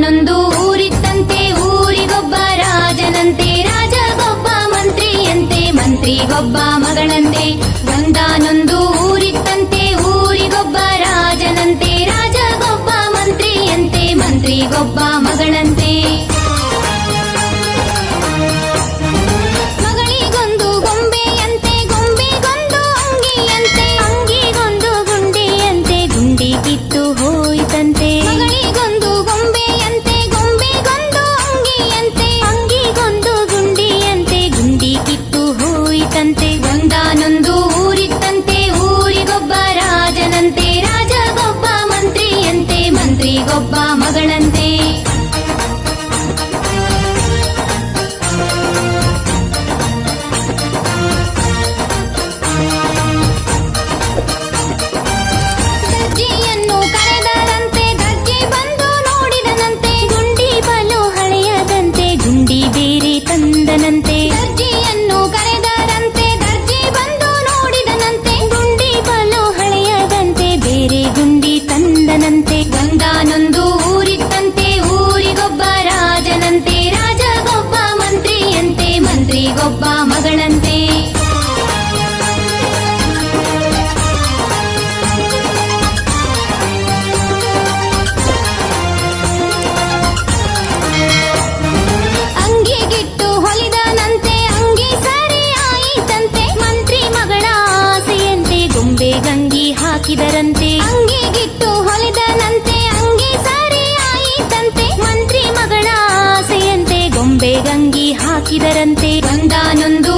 ತಾನೊಂದು ಊರಿತ್ತಂತೆ ಊರಿಗೊಬ್ಬ ರಾಜನಂತೆ ರಾಜಗೊಬ್ಬ ಮಂತ್ರಿಯಂತೆ ಮಂತ್ರಿಗೊಬ್ಬ ಒಂದಾನೊಂದು ಊರಿತ್ತಂತೆ ಊರಿಗೊಬ್ಬ ರಾಜನಂತೆ ರಾಜಗೊಬ್ಬ ಮಂತ್ರಿಯಂತೆ ಮಂತ್ರಿ ಮಂತ್ರಿಗೊಬ್ಬ ಮಗಳಂತೆ. ಅಂಗಿಗಿಟ್ಟು ಹೊಲಿದನಂತೆ ಅಂಗಿ ಸಾರಿ ಆಯಿತಂತೆ. ಮಂತ್ರಿ ಮಗಳ ಆಸೆಯಂತೆ ಗೊಂಬೆ ಗಂಗಿ ಹಾಕಿದರಂತೆ. ಬಂದಾನೊಂದು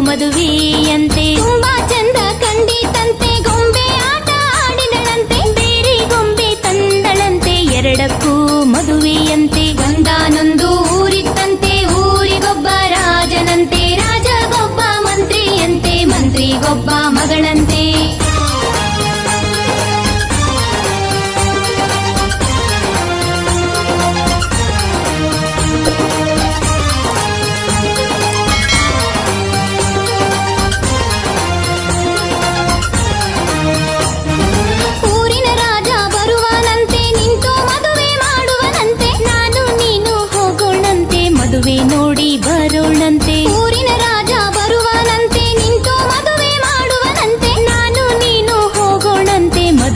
ಮದುವೆಯಂತೆ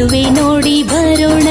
ಮದುವೆ ನೋಡಿ ಬರೋಣ